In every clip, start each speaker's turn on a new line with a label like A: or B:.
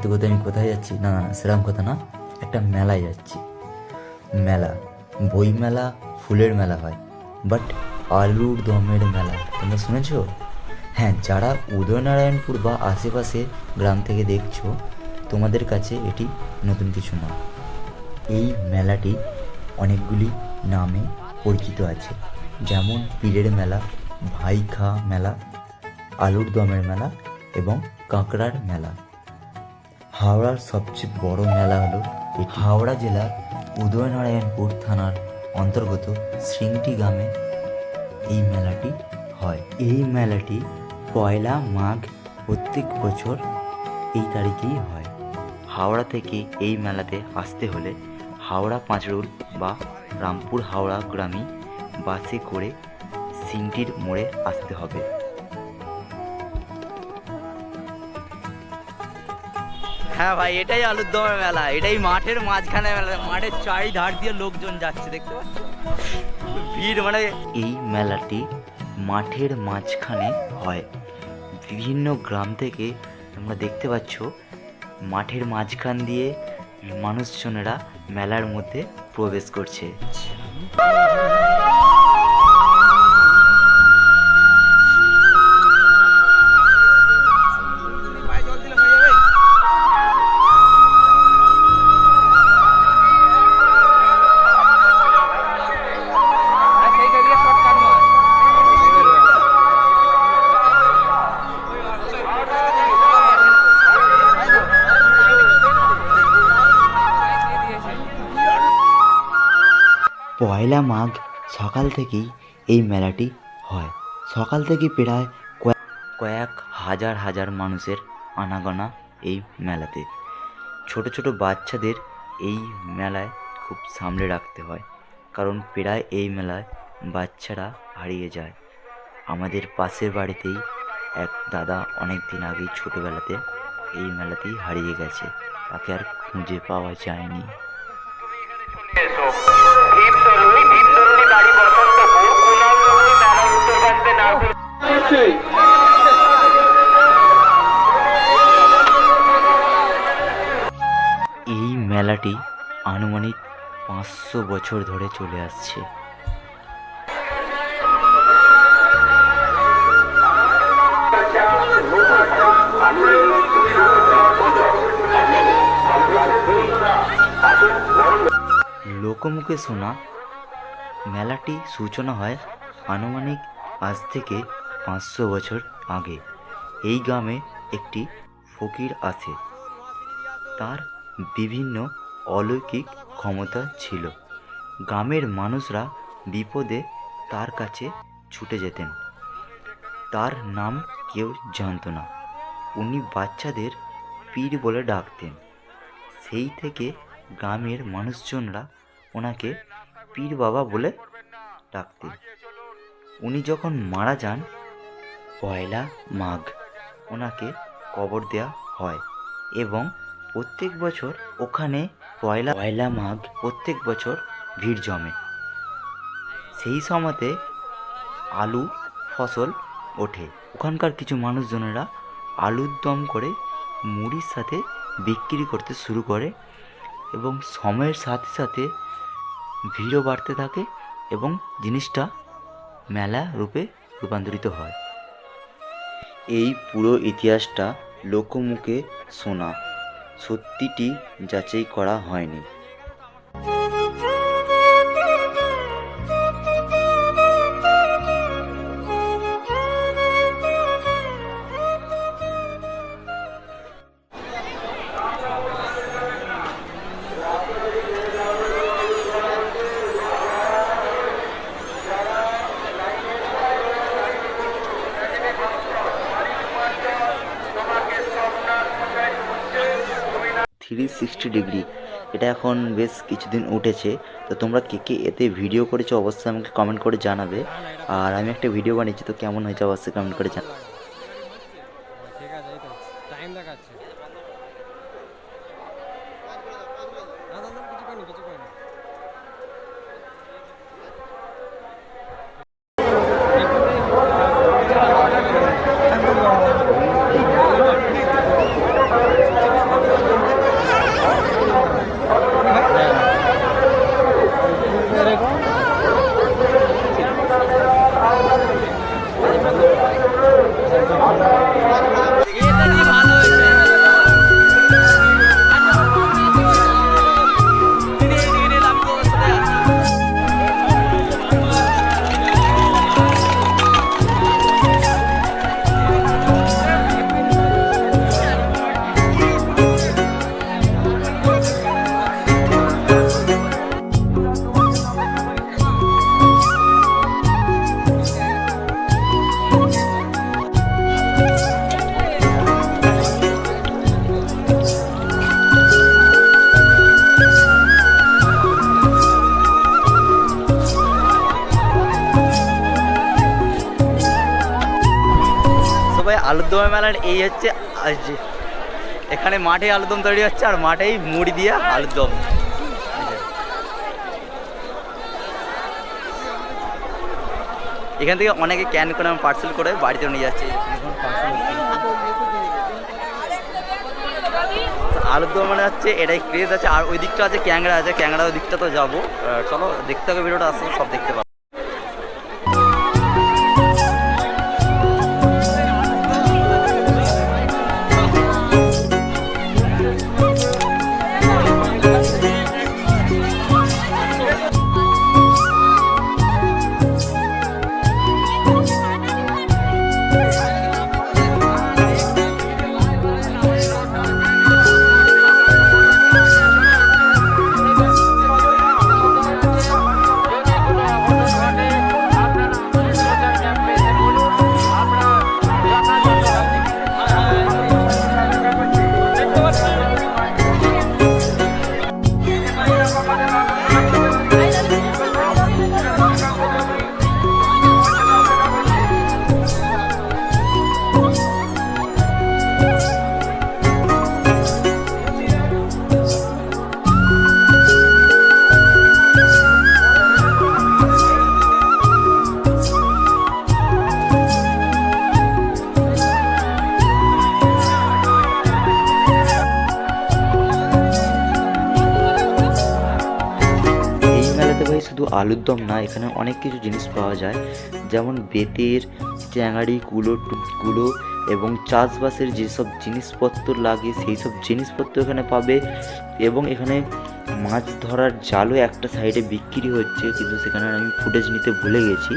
A: করতে করতে আমি কোথায় যাচ্ছি? না না না, সেরকম কথা না। একটা মেলায় যাচ্ছি। মেলা। বই মেলা ফুলের মেলা হয়। বাট আলুর দমের মেলা। তোমরা শুনেছো? হ্যাঁ যারা উদয়নারায়ণপুর বা আশেপাশে গ্রাম থেকে দেখছ, তোমাদের কাছে এটি নতুন কিছু নয় এই মেলাটি অনেকগুলি নামে পরিচিত আছে। যেমন পীরের মেলা, ভাইখা মেলা, আলুর দমের মেলা এবং কাঁকড়ার মেলা। হাওড়ার সবচেয়ে বড় মেলা হলো হাওড়া জেলার উদয়নারায়ণপুর থানার অন্তর্গত শৃঙ্গটি গ্রামে এই মেলাটি হয়। এই মেলাটি পয়লা মাঘ প্রত্যেক বছর এই তারিখেই হয়। হাওড়া থেকে এই মেলাতে আসতে হলে হাওড়া পাঁচরুল বা রামপুর হাওড়া গ্রামে বাসে করে সিংটির মোড়ে আসতে হবে।
B: হ্যাঁ ভাই, এটাই আলুর দমের মেলা, এটাই মাঠের মাঝখানে মেলা, মাঠের চারি ধার দিয়ে লোকজন যাচ্ছে, দেখতে ভিড় মানে
A: এই মেলাটি মাঠের মাঝখানে হয়। বিভিন্ন গ্রাম থেকে তোমরা দেখতে পাচ্ছ, মাঠের মাঝখান দিয়ে মানুষজনেরা মেলার মধ্যে প্রবেশ করছে। সকাল থেকেই এই মেলাটি হয়। সকাল থেকে প্রায় কয়েক হাজার হাজার মানুষের আনাগোনা এই মেলাতে। ছোট ছোট বাচ্চাদের এই মেলায় খুব সামলে রাখতে হয়, কারণ প্রায় এই মেলায় বাচ্চারা হারিয়ে যায়। আমাদের পাশের বাড়িতেই এক দাদা অনেক দিন আগেই ছোটোবেলাতে এই মেলাতেই হারিয়ে গেছে। তাকে আর খুঁজে পাওয়া যায়নি। বছর ধরে চলে আসছে। লোকমুখে শোনা, মেলাটি সূচনা হয় আনুমানিক আজ থেকে পাঁচশো বছর আগে। এই গ্রামে একটি ফকির আছে। তার বিভিন্ন অলৌকিক ক্ষমতা ছিল। গ্রামের মানুষরা বিপদে তার কাছে ছুটে যেতেন। তার নাম কেউ জানতো না। উনি বাচ্চাদের পীর বলে ডাকতেন। সেই থেকে গ্রামের মানুষজনরা ওনাকে পীর বাবা বলে ডাকতেন। উনি যখন মারা যান, পয়লা মাঘ ওনাকে কবর দেওয়া হয় এবং প্রত্যেক বছর ওখানে পয়লা পয়লা মাঘ প্রত্যেক বছর ভিড় জমে। সেই সময়তে আলু, ফসল ওঠে। ওখানকার কিছু মানুষজনেরা আলুর দম করে মুড়ির সাথে বিক্রি করতে শুরু করে এবং সময়ের সাথে সাথে ভিড়ও বাড়তে থাকে এবং জিনিসটা মেলা রূপে রূপান্তরিত হয়। এই পুরো ইতিহাসটা লোকমুখে শোনা। সত্যিটি যাচাই করা হয়নি। Three sixty degree. এটা এখন বেশ কিছুদিন উঠেছে। তো তোমরা কে কে এতে ভিডিও করেছ অবশ্যই আমাকে কমেন্ট করে জানাবে। আর আমি একটা ভিডিও বানিয়েছি, তো কেমন হয়েছে অবশ্যই কমেন্ট করে জানাবে।
C: না না না কিছু করিনি কিছু করিনি
B: আলুর দমের মেলার এই হচ্ছে এখানে মাঠে আলুর দম তৈরি হচ্ছে আর মাঠেই মুড়ি দিয়ে আলুর দম এখান থেকে অনেকে ক্যান করে আমি পার্সেল করে বাড়িতে নিয়ে যাচ্ছে। এখন parcel হচ্ছে। আলুর দম মানে হচ্ছে এটাই ক্রেজ আছে। আর ওই দিকটা আছে ক্যাংরা আছে। ক্যাংরা ওই দিকটা তো যাব। চলো, দেখতে হবে ভিডিওটা আসলে সব দেখতে পাবো। আলুর দম না, এখানে অনেক কিছু জিনিস পাওয়া যায়। যেমন বেতের চ্যাঙাড়ি কুলো, টুকগুলো এবং চাষবাসের যেসব জিনিসপত্র লাগে, সেই সব জিনিসপত্র এখানে পাবে এবং এখানে মাছ ধরার জালও একটা সাইডে বিক্রি হচ্ছে, কিন্তু সেখানে আমি ফুটেজ নিতে ভুলে গেছি।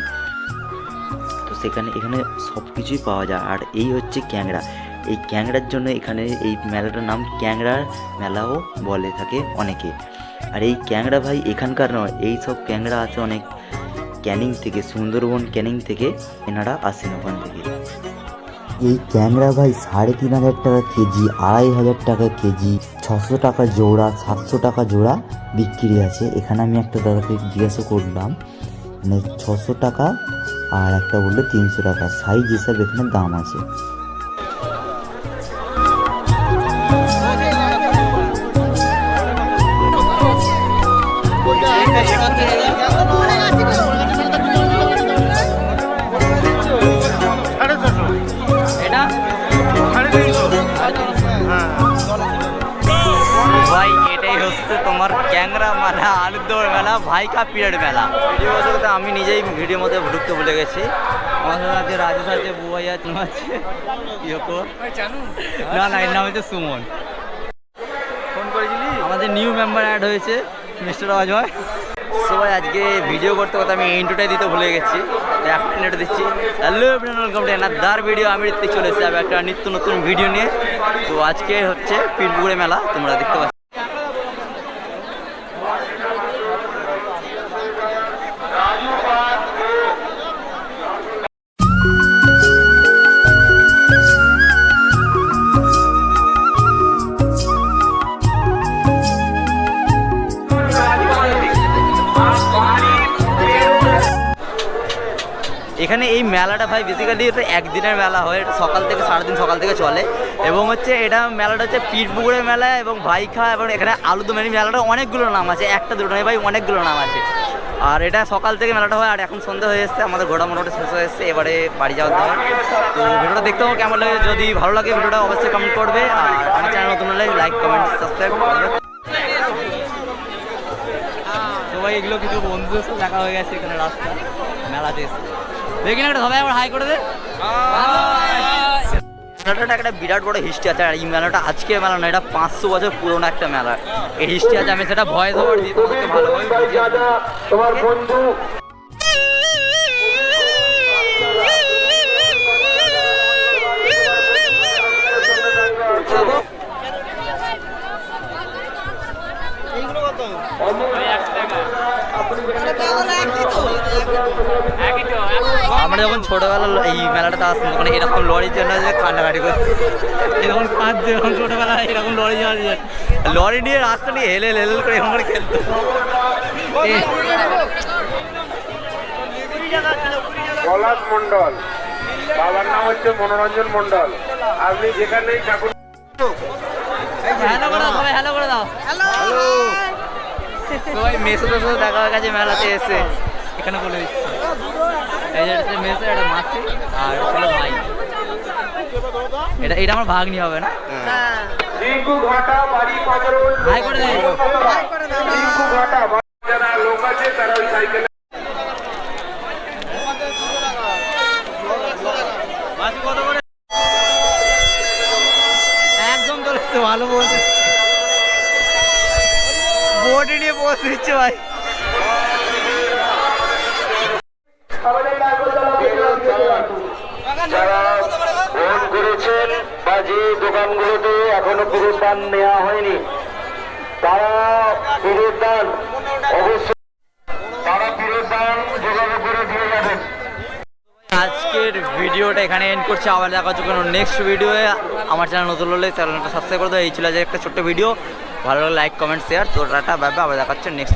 B: তো সেখানে, এখানে সব কিছুই পাওয়া যায়। আর এই হচ্ছে ক্যাংড়া। এই ক্যাংড়ার জন্য এখানে এই মেলাটার নাম ক্যাংড়া মেলাও বলে থাকে অনেকে। আর এই ক্যাংড়া ভাই এখানকার নয়, এই সব ক্যাংড়া আছে অনেক। ক্যানিং থেকে, সুন্দরবন ক্যানিং থেকে এনারা আসেন ওখান থেকে। এই ক্যাংরা ভাই সাড়ে তিন হাজার টাকা কেজি, আড়াই হাজার টাকা কেজি, ছশো টাকা জোড়া, সাতশো টাকা জোড়া বিক্রি আছে। এখানে আমি একটা দাদাকে জিজ্ঞাসা করলাম মানে ছশো টাকা আর একটা বলল তিনশো টাকা। সাইজ হিসাবে এখানে দাম আছে। মেলা ভাইকা পিরিয়ড মেলা। ভিডিও বলতে আমি নিজেই ভিডিওর মধ্যে ঢুকতে ভুলে গেছি। আমার সাথে আছে রাজেশ আছে বুবাই আছে ইয়োকো। না না এর নাম হচ্ছে সুমন। ফোন করেছিলি? আমাদের নিউ মেম্বার অ্যাড হয়েছে মিস্টার অজয়। সবাই আজকে ভিডিও করতে করতে আমি ইন্টুটাই দিতে ভুলে গেছি। এখন ইন্টু দিচ্ছি। Hello everyone welcome to the video আমি ঋত্বিক চলে এসেছি আমি একটা নিত্য নতুন ভিডিও নিয়ে। তো আজকে হচ্ছে পিঠপুকুরে মেলা তোমরা দেখতে পাচ্ছ। এখানে এই মেলাটা ভাই বেসিক্যালি এটা একদিনের মেলা হয় সকাল থেকে সারাদিন সকাল থেকে চলে। এবং হচ্ছে এটা মেলাটা হচ্ছে পিঠপুকুরের মেলা এবং ভাইখা এবং এখানে আলুদম এই মেলাটা অনেকগুলো নাম আছে, একটা দুটো নয় ভাই, অনেকগুলো নাম আছে। আর এটা সকাল থেকে মেলাটা হয়, আর এখন সন্ধ্যা হয়ে এসছে, আমাদের ঘোড়া মোটামুটি শেষ হয়ে এসছে, এবারে বাড়ি যাওয়ার হয় তো ভিডিওটা দেখতে হবে কেমন লাগে? যদি ভালো লাগে, ভিডিওটা অবশ্যই কমেন্ট করবে। আর আমার চ্যানেল নতুন হলে লাইক কমেন্ট সাবস্ক্রাইব করবে ভাই এগুলো কিছু বন্ধুদের সাথে দেখা হয়ে গেছে এখানে রাস্তা মেলাতে এসে দেখি না সবাই আবার হাই করে দে। মেলাটা একটা বিরাট বড় হিস্ট্রি আছে আর এই মেলাটা আজকে মেলা না এটা পাঁচশো বছর পুরোনো একটা মেলা। এই হিস্ট্রি আছে আমি সেটা ভয়েস ওভার দিয়ে তোমাকে ভালোভাবে বুঝিয়ে
D: তোমার বন্ধু
B: আমরা যখন ছোটবেলা এই মেলাটাতে আসতাম তখন এরকম লরির জন্য যে কান্নাকাটি করতো এরকম কাঁদছে যখন ছোটবেলা এরকম লরি যাওয়া লরি নিয়ে রাস্তা নিয়ে হেলে হেলে করে এরকম করে খেলতো।
D: পলাশ মন্ডল বাবার নাম হচ্ছে মনোরঞ্জন মন্ডল আপনি যেখানেই ঠাকুর
B: হ্যালো করে দাও হ্যালো করে দাও। হ্যালো। সবাই মেসো সাথে দেখা হয়ে গেছে মেলাতে এসে। এখানে বলে দিচ্ছে। এই যে হচ্ছে মেসো এটা মাসি আর হলো ভাই। এটা এটা আমার ভাগ্নি হবে না?
D: ঘাটা বাড়ি পাঁচরোল।
B: হাই করে দেয়। ভাই।
D: করেছেন বা যে দোকানগুলোতে এখনও দান নেওয়া হয়নি। তারা ফেরত দান অবশ্যই তারা ফেরত দান যোগাযোগ করে দিয়ে যাবেন।
B: আজকের ভিডিওটা এখানে এন্ড করছি। আবার দেখা হচ্ছে কোনো নেক্সট ভিডিওয়ে আমার চ্যানেল নতুন হলে চ্যানেলটা সাবস্ক্রাইব করে দেবো এই ছিল যে একটা ছোট্ট ভিডিও ভালো লাইক কমেন্ট শেয়ার তো টাটা ব্যাপার আবার দেখা হচ্ছে নেক্সট